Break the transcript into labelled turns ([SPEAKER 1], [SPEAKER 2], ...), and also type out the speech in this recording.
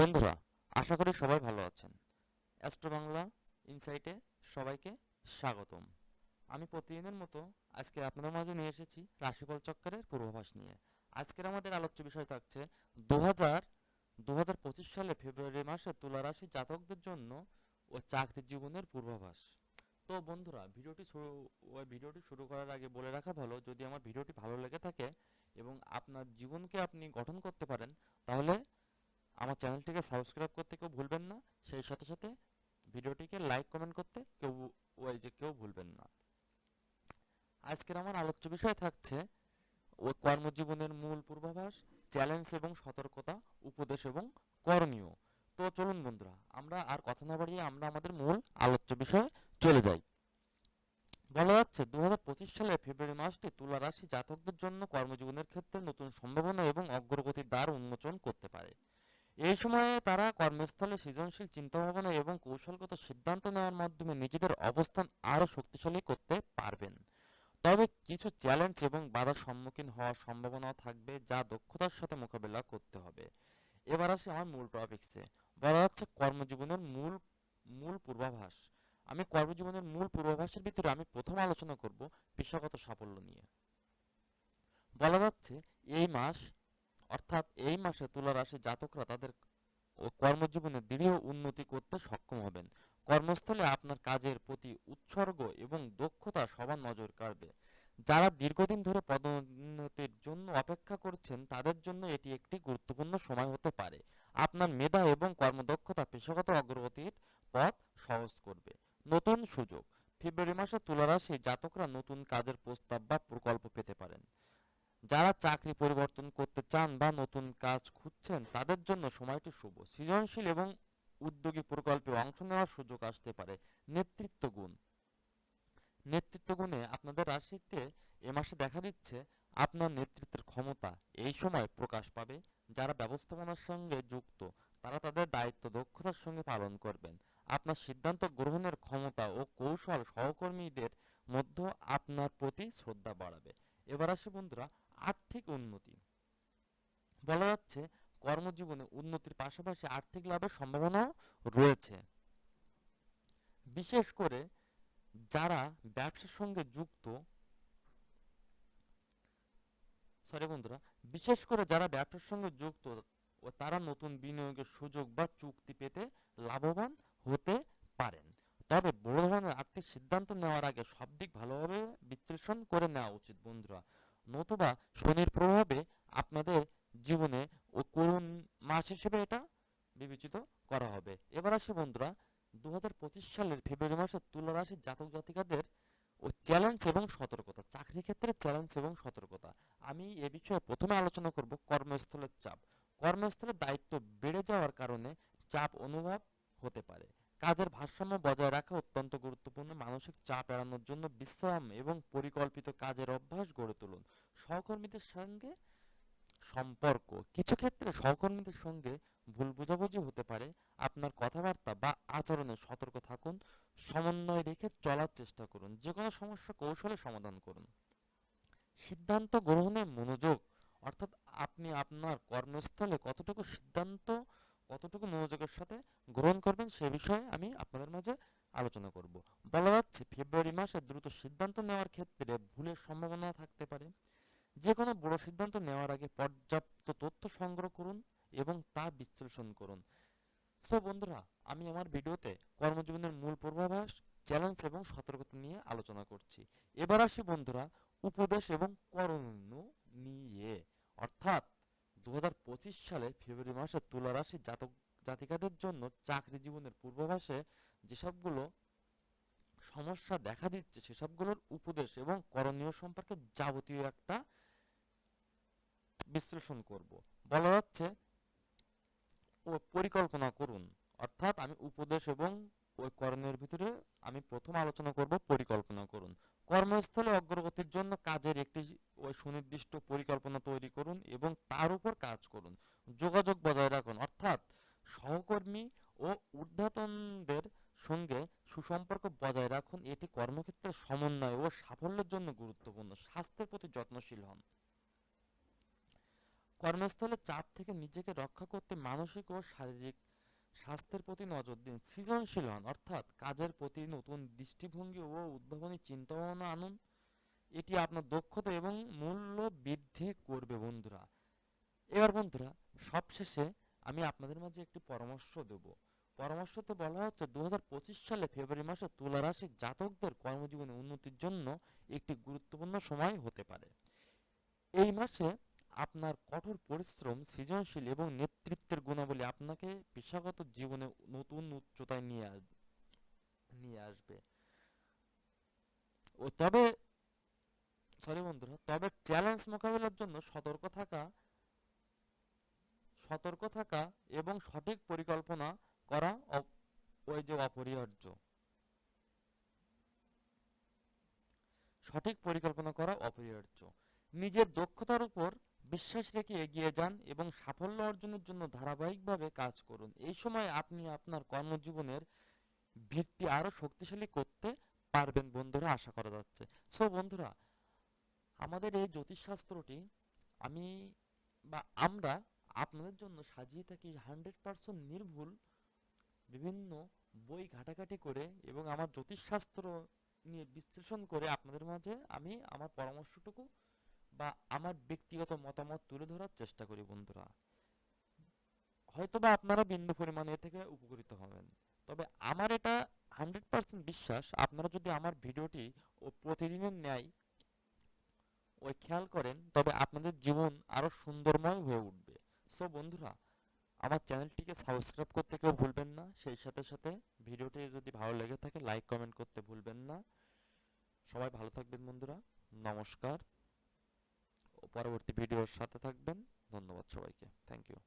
[SPEAKER 1] বন্ধুরা, আশা করি সবাই ভালো আছেন। অ্যাস্ট্রো বাংলা ইনসাইটে সবাইকে স্বাগতম। আমি প্রতিদিনের মতো আজকে আপনাদের মাঝে নিয়ে এসেছি রাশিফল চক্করের পূর্বাভাস নিয়ে। আজকের আমাদের আলোচ্য বিষয় থাকছে দু হাজার দু হাজার পঁচিশ সালে ফেব্রুয়ারি মাসে তুলা রাশি জাতকদের জন্য ও চাকরি জীবনের পূর্বাভাস। তো বন্ধুরা, ভিডিওটি শুরু, ওই ভিডিওটি শুরু করার আগে বলে রাখা ভালো, যদি আমার ভিডিওটি ভালো লেগে থাকে এবং আপনার জীবনকে আপনি গঠন করতে পারেন, তাহলে আমার চ্যানেলটিকে সাবস্ক্রাইব করতে কেউ ভুলবেন না। সেই সাথে সাথে ভিডিওটিকে লাইক, কমেন্ট করতে কেউ ওই যে কেউ ভুলবেন না। আজকের আমার আলোচ্য বিষয় থাকছে ও কর্মজীবনের মূল পূর্বাভাস, চ্যালেঞ্জ এবং সতর্কতা, উপদেশ এবং করণীয়। তো চলুন বন্ধুরা, আমরা আর কথা না বাড়িয়ে আমরা আমাদের মূল আলোচ্য বিষয়ে চলে যাই। বলা যাচ্ছে দু পঁচিশ সালে ফেব্রুয়ারি মাসটি তুলা রাশি জাতকদের জন্য কর্মজীবনের ক্ষেত্রে নতুন সম্ভাবনা এবং অগ্রগতির দ্বার উন্মোচন করতে পারে। এই সময়ে তারা কর্মস্থলে সৃজনশীল চিন্তাভাবনা এবং কৌশলগত সিদ্ধান্ত নেওয়ার মাধ্যমে নিজেদের অবস্থান আরও শক্তিশালী করতে পারবেন। তবে কিছু চ্যালেঞ্জ এবং বাধার সম্মুখীন হওয়ার সম্ভাবনাও থাকবে যা দক্ষতার সাথে মোকাবেলা করতে হবে। এবার আসি আমার মূল টপিকসে বলা যাচ্ছে কর্মজীবনের মূল মূল পূর্বাভাস। আমি কর্মজীবনের মূল পূর্বাভাসের ভিতরে আমি প্রথম আলোচনা করব পেশাগত সাফল্য নিয়ে। বলা যাচ্ছে, এই মাস অর্থাৎ এই মাসে তুলা রাশির জাতকরা তাদের কর্মজীবনে দৃঢ় উন্নতি করতে সক্ষম হবেন। কর্মস্থলে আপনার কাজের প্রতি উৎসর্গ এবং দক্ষতা সবার নজর কাড়বে। যারা দীর্ঘদিন ধরে পদোন্নতির জন্য অপেক্ষা করছেন, তাদের জন্য এটি একটি গুরুত্বপূর্ণ সময় হতে পারে। আপনার মেধা এবং কর্মদক্ষতা পেশাগত অগ্রগতির পথ সহজ করবে। নতুন সুযোগ। ফেব্রুয়ারি মাসে তুলা রাশি জাতকরা নতুন কাজের প্রস্তাব বা প্রকল্প পেতে পারেন। যারা চাকরি পরিবর্তন করতে চান বা নতুন কাজ খুঁজছেন, তাদের জন্য সময়টি শুভ। সৃজনশীল এবং উদ্যোগী প্রকল্পে অংশ নেওয়ার সুযোগ আসতে পারে। নেতৃত্ব গুণ। নেতৃত্ব গুণে আপনাদের রাশিতে এ মাসে দেখা দিচ্ছে আপনার নেতৃত্বের ক্ষমতা। এই সময় প্রকাশ পাবে। যারা ব্যবস্থাপনার সঙ্গে যুক্ত, তারা তাদের দায়িত্ব দক্ষতার সঙ্গে পালন করবেন। আপনার সিদ্ধান্ত গ্রহণের ক্ষমতা ও কৌশল সহকর্মীদের মধ্যে আপনার প্রতি শ্রদ্ধা বাড়াবে। এবার আসি বন্ধুরা আর্থিক উন্নতি। বলা যাচ্ছে, কর্মজীবনে উন্নতির পাশাপাশি আর্থিক লাভের সম্ভাবনাও রয়েছে। বিশেষ করে যারা ব্যবসার সঙ্গে যুক্ত, সরি বন্ধুরা, বিশেষ করে যারা ব্যবসার সঙ্গে যুক্ত ও তারা নতুন বিনিয়োগের সুযোগ বা চুক্তি পেতে লাভবান হতে পারেন। তবে বড় ধরনের আর্থিক সিদ্ধান্ত নেওয়ার আগে সব দিক ভালোভাবে বিশ্লেষণ করে নেওয়া উচিত বন্ধুরা। নতুবা শনির প্রভাবে আপনাদের জীবনে ও করুণ মাস হিসেবে এটা বিবেচিত করা হবে। এবার আসি বন্ধুরা দু হাজার পঁচিশ সালের ফেব্রুয়ারি মাসে তুলা রাশির জাতক জাতিকাদের ও চ্যালেঞ্জ এবং সতর্কতা, চাকরি ক্ষেত্রে চ্যালেঞ্জ এবং সতর্কতা। আমি এ বিষয়ে প্রথমে আলোচনা করব কর্মস্থলের চাপ। কর্মস্থলের দায়িত্ব বেড়ে যাওয়ার কারণে চাপ অনুভব হতে পারে। কাজের ভারসাম্য বজায় রাখা অত্যন্ত গুরুত্বপূর্ণ। মানসিক চাপ এড়ানোর জন্য বিশ্রাম এবং পরিকল্পিত কাজের অভ্যাস গড়ে তুলুন। সহকর্মীদের সঙ্গে সম্পর্ক। কিছু ক্ষেত্রে সহকর্মীদের সঙ্গে ভুল বোঝাবুঝি হতে পারে। আপনার কথাবার্তা বা আচরণে সতর্ক থাকুন। সমন্বয় রেখে চলার চেষ্টা করুন। যে কোনো সমস্যা কৌশলে সমাধান করুন। সিদ্ধান্ত গ্রহণে মনোযোগ, অর্থাৎ আপনি আপনার কর্মস্থলে কতটুকু সিদ্ধান্ত কতটুকু মনোযোগের সাথে গ্রহণ করবেন সে বিষয়ে আমি আপনাদের মাঝে আলোচনা করব। বলা যাচ্ছে, ফেব্রুয়ারি মাসে দ্রুত সিদ্ধান্ত নেওয়ার ক্ষেত্রে ভুলের সম্ভাবনা থাকতে পারে। যে কোনো বড় সিদ্ধান্ত নেওয়ার আগে পর্যাপ্ত তথ্য সংগ্রহ করুন এবং তা বিশ্লেষণ করুন। সো বন্ধুরা, আমি আমার ভিডিওতে কর্মজীবনের মূল পূর্বাভাস, চ্যালেঞ্জ এবং সতর্কতা নিয়ে আলোচনা করছি। এবার আসি বন্ধুরা, উপদেশ এবং করণীয় নিয়ে। অর্থাৎ দুহাজার পঁচিশ সালে ফেব্রুয়ারি মাসে তুলা রাশির জাতক জাতিকাদের জন্য চাকরি জীবনের পূর্বাভাসে যেসবগুলো সমস্যা দেখা দিচ্ছে সেসবগুলোর উপদেশ এবং করণীয় সম্পর্কে যাবতীয় একটা বিশ্লেষণ করব। বলা যাচ্ছে, ও পরিকল্পনা করুন। অর্থাৎ আমি উপদেশ এবং ওই করণের ভিতরে আমি প্রথম আলোচনা করব, পরিকল্পনা করুন। কর্মস্থলে অগ্রগতির জন্য কাজের একটি ওই সুনির্দিষ্ট পরিকল্পনা তৈরি করুন এবং তার উপর কাজ করুন। যোগাযোগ বজায় রাখুন। অর্থাৎ সহকর্মী ও ঊর্ধ্বতনদের সঙ্গে সুসম্পর্ক বজায় রাখুন। এটি কর্মক্ষেত্রে সমন্বয় ও সাফল্যের জন্য গুরুত্বপূর্ণ। স্বাস্থ্যের প্রতি যত্নশীল হন। কর্মস্থলে চাপ থেকে নিজেকে রক্ষা করতে মানসিক ও শারীরিক স্বাস্থ্যের প্রতি নজর দিন। সৃজনশীল হন, অর্থাৎ কাজের প্রতি নতুন দৃষ্টিভঙ্গি ও উদ্ভাবনী চিন্তাভাবনা আনুন। এটি আপনার দক্ষতা এবং মূল্য বৃদ্ধি করবে, বন্ধুরা। এবার বন্ধুরা, সবশেষে আমি আপনাদের মাঝে একটি পরামর্শ দেব। পরামর্শতে বলা হচ্ছে দু হাজার পঁচিশ সালে ফেব্রুয়ারি মাসে তুলা রাশির জাতকদের কর্মজীবনে উন্নতির জন্য একটি গুরুত্বপূর্ণ সময় হতে পারে। এই মাসে আপনার কঠোর পরিশ্রম, সৃজনশীল এবং নেতৃত্বের গুণাবলী আপনাকে পেশাগত জীবনে নতুন উচ্চতায় নিয়ে নিয়ে আসবে। ও তবে সরি বন্ধুরা, তবে চ্যালেঞ্জ মোকাবেলার জন্য সতর্ক থাকা সতর্ক থাকা এবং সঠিক পরিকল্পনা করা ওই যে অপরিহার্য। সঠিক পরিকল্পনা করা অপরিহার্য। নিজের দক্ষতার উপর বিশ্বাস রেখে এগিয়ে যান এবং সাফল্য অর্জনের জন্য ধারাবাহিকভাবে কাজ করুন। এই সময় আপনি আপনার কর্মজীবনের ভিত্তি আরও শক্তিশালী করতে পারবেন বন্ধুরা, আশা করা যাচ্ছে। সো বন্ধুরা, আমাদের এই জ্যোতিষশাস্ত্রটি আমি বা আমরা আপনাদের জন্য সাজিয়ে থাকি হান্ড্রেড পার্সেন্ট নির্ভুল বিভিন্ন বই ঘাটাঘাটি করে এবং আমার জ্যোতিষশাস্ত্র নিয়ে বিশ্লেষণ করে আপনাদের মাঝে আমি আমার পরামর্শটুকু বা আমার ব্যক্তিগত মতামত তুলে ধরার চেষ্টা করি, বন্ধুরা। হয়তোবা আপনারা বিন্দু পরিমাণে এ থেকে উপকৃত হবেন। তবে আমার এটা হান্ড্রেড পার্সেন্ট বিশ্বাস, আপনারা যদি আমার ভিডিওটি ও প্রতিদিনের ন্যায় ওই খেয়াল করেন, তবে আপনাদের জীবন আরও সুন্দরময় হয়ে উঠবে। সো বন্ধুরা, আমার চ্যানেলটিকে সাবস্ক্রাইব করতে কেউ ভুলবেন না। সেই সাথে সাথে ভিডিওটি যদি ভালো লেগে থাকে, লাইক, কমেন্ট করতে ভুলবেন না। সবাই ভালো থাকবেন, বন্ধুরা। নমস্কার। পরবর্তী ভিডিওর সাথে থাকবেন। ধন্যবাদ সবাইকে। Thank you